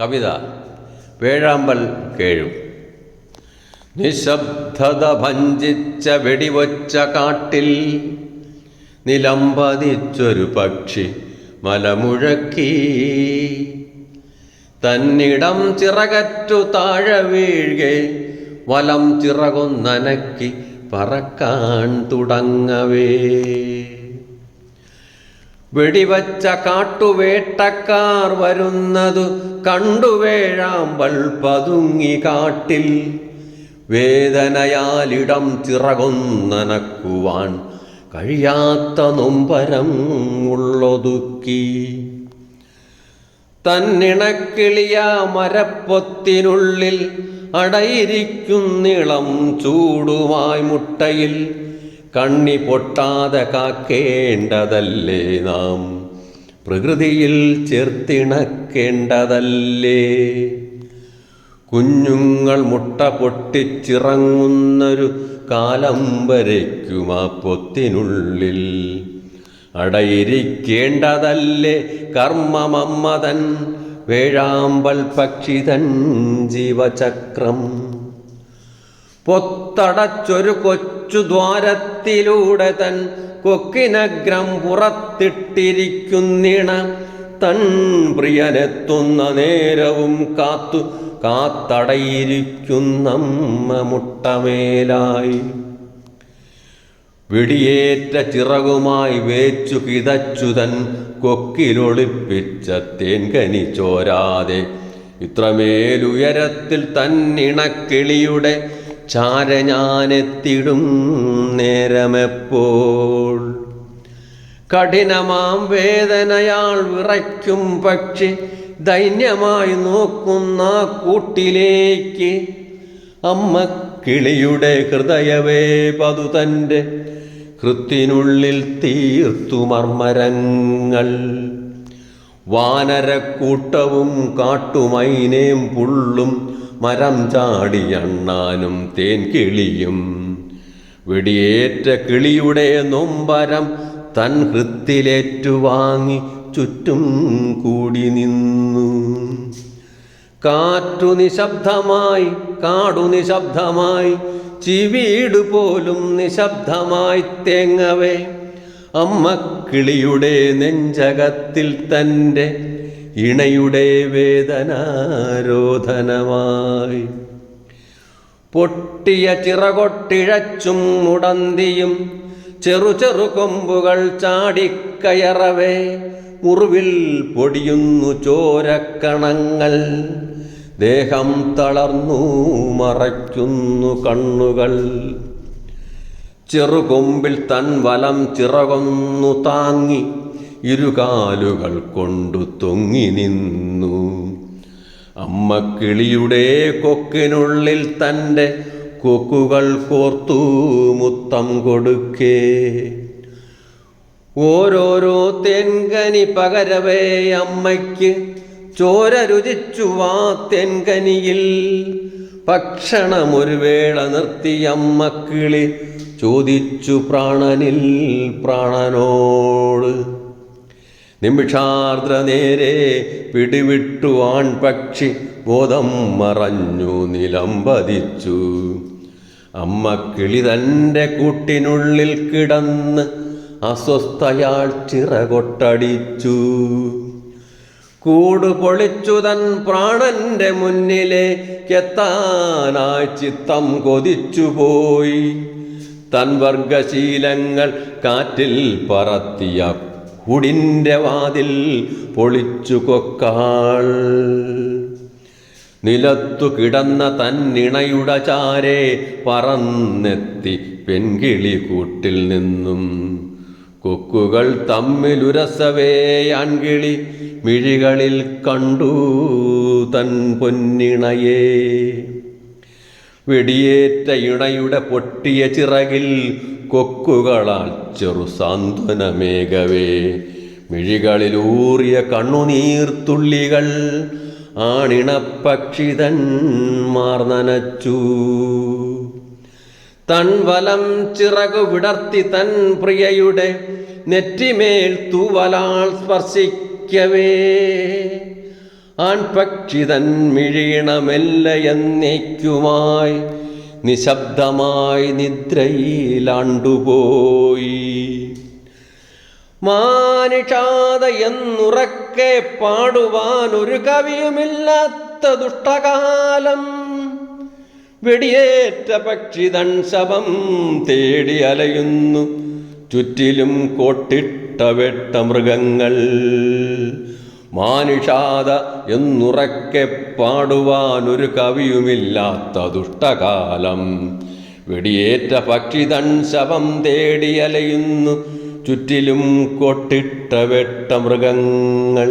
കവിത വേഴാമ്പൽ കേഴും. നിശബ്ദത ഭഞ്ചിച്ച വെടിവച്ച കാട്ടിൽ നിലംപതിച്ചൊരു പക്ഷി മലമുഴക്കി. തന്നിടം ചിറകറ്റു താഴെ വീഴുകെ വലം ചിറകൊന്നനക്കി പറക്കാൻ തുടങ്ങവേ. വെടിവച്ച കാട്ടുവേട്ടക്കാർ വരുന്നതു കണ്ടുവേഴാമ്പൽ പതുങ്ങി കാട്ടിൽ. വേദനയാലിടം തിറകൊന്നനക്കുവാൻ കഴിയാത്ത നൊമ്പരം ഉള്ളൊതുക്കി. തന്നിണക്കിളിയ മരപ്പൊത്തിനുള്ളിൽ അടയിരിക്കുന്നിളം ചൂടുമായി മുട്ടയിൽ. കണ്ണി പൊട്ടാതെ കാക്കേണ്ടതല്ലേ നാം? പ്രകൃതിയിൽ ചേർത്തിണക്കേണ്ടതല്ലേ? കുഞ്ഞുങ്ങൾ മുട്ട പൊട്ടിച്ചിറങ്ങുന്നൊരു കാലം വരയ്ക്കും ആ പൊത്തിനുള്ളിൽ. അടയിരിക്കേണ്ടതല്ലേ കർമ്മമമ്മതൻ വേഴാമ്പൽ പക്ഷിതൻ ജീവചക്രം? പൊത്തടച്ചൊരു കൊച്ചു ദ്വാരത്തിലൂടെ തൻ കൊക്കിനഗ്രം പുറത്തിട്ടിരിക്കുന്നിണ. തൻ പ്രിയനെത്തുന്ന നേരവും കാത്തു കാത്തടയിരിക്കുന്നമ്മ മുട്ടമേലായി. വെടിയേറ്റ ചിറകുമായി വേച്ചു കിതച്ചുതൻ കൊക്കിലൊളിപ്പിച്ച തേൻകനി ചോരാതെ. ഇത്രമേലുയരത്തിൽ തന്നിണക്കിളിയുടെ ചാര ഞാനെത്തിടും നേരമെപ്പോൾ. കഠിനമാം വേദനയാൾ വിറയ്ക്കും പക്ഷി ദൈന്യമായി നോക്കുന്ന കൂട്ടിലേക്ക് അമ്മ കിളിയുടെ ഹൃദയവേ പതു തന്റെ കൃത്തിനുള്ളിൽ തീർത്തു മർമ്മരങ്ങൾ. വാനരക്കൂട്ടവും കാട്ടുമൈനേം പുള്ളും മരം ചാടിയണ്ണാനും തേൻ കിളിയും. വെടിയേറ്റ കിളിയുടെ നൊമ്പരം തൻ ഹൃത്തിലേറ്റുവാങ്ങി ചുറ്റും കൂടി നിന്നു. കാറ്റു നിശബ്ദമായി കാടു നിശബ്ദമായി ചിവീട് പോലും നിശബ്ദമായി തേങ്ങവേ. അമ്മക്കിളിയുടെ നെഞ്ചകത്തിൽ തന്റെ ഇണയുടെ വേദനാരോധനമായി. പൊട്ടിയ ചിറകൊട്ടിഴച്ചും മുടന്തിയും ചെറു ചെറു കൊമ്പുകൾ ചാടിക്കയറവേ. മുറിവിൽ പൊടിയുന്നു ചോരക്കണങ്ങൾ. ദേഹം തളർന്നു മറയ്ക്കുന്നു കണ്ണുകൾ. ചെറുകൊമ്പിൽ തൻ വലം ചിറകൊന്നു താങ്ങി ഇരുകാലുകൾ കൊണ്ടു തൊങ്ങി നിന്നു. അമ്മ കിളിയുടെ കൊക്കിനുള്ളിൽ തന്റെ കൊക്കുകൾ കോർത്തു മുത്തം കൊടുക്കേ. ഓരോരോ തെങ്കനി പകരവേ അമ്മയ്ക്ക് ചോര രുചിച്ചുവാ തെൻകനിയിൽ. ഭക്ഷണമൊരു വേള നിർത്തി അമ്മക്കിളി ചോദിച്ചു പ്രാണനിൽ പ്രാണനോട്. നിമിഷാർദ്ര നേരെ പിടിവിട്ടു ആൺപക്ഷി ബോധം മറഞ്ഞു നിലംപതിച്ചു. അമ്മ കിളി തന്റെ കൂട്ടിനുള്ളിൽ കിടന്ന് അസ്വസ്ഥയാൾ ചിറകൊട്ടടിച്ചു. കൂട് പൊളിച്ചു തൻ പ്രാണന്റെ മുന്നിലേക്കെത്താനായി ചിത്തം കൊതിച്ചുപോയി. തൻ വർഗശീലങ്ങൾ കാറ്റിൽ പറത്തിയ കുടിന്റെ വാതിൽ പൊളിച്ചു കൊക്കാൾ. നിലത്തു കിടന്ന തന്നിണയുടെ ചാരെ പറന്നെത്തി പെൺകിളി കൂട്ടിൽ നിന്നും. കൊക്കുകൾ തമ്മിലുരസവേ ആൺകിളി മിഴികളിൽ കണ്ടു തൻ പൊന്നിണയെ. വെടിയേറ്റ ഇണയുടെ പൊട്ടിയ ചിറകിൽ കൊക്കുകളാൽ ചെറു സാന്ത്വനമേകവേ. മിഴികളിലൂറിയ കണ്ണുനീർത്തുള്ളികൾ ആണിണപ്പക്ഷിതൻ മാർനനച്ചു തൻ വലം ചിറകു വിടർത്തി തൻ പ്രിയയുടെ നെറ്റിമേൽ തൂവലാൾ സ്പർശിക്കവേ. ആൺപക്ഷിതൻ മിഴീണമെല്ല എന്നേക്കുമായി നിശബ്ദമായി നിദ്രയിലാണ്ടുപോയി മാനിഷാത എന്നുറക്കെ പാടുവാൻ ഒരു കവിയുമില്ലാത്ത ദുഷ്ടകാലം. വെടിയേറ്റ പക്ഷി ശവം തേടി അലയുന്നു. ചുറ്റിലും കോട്ടിട്ട വെട്ട മൃഗങ്ങൾ മാനുഷാത എന്നുറക്കെ പാടുവാനൊരു കവിയുമില്ലാത്ത ദുഷ്ടകാലം. വെടിയേറ്റ പക്ഷിതൻ ശവം തേടിയലയുന്നു ചുറ്റിലും കൊട്ടിട്ട വെട്ട മൃഗങ്ങൾ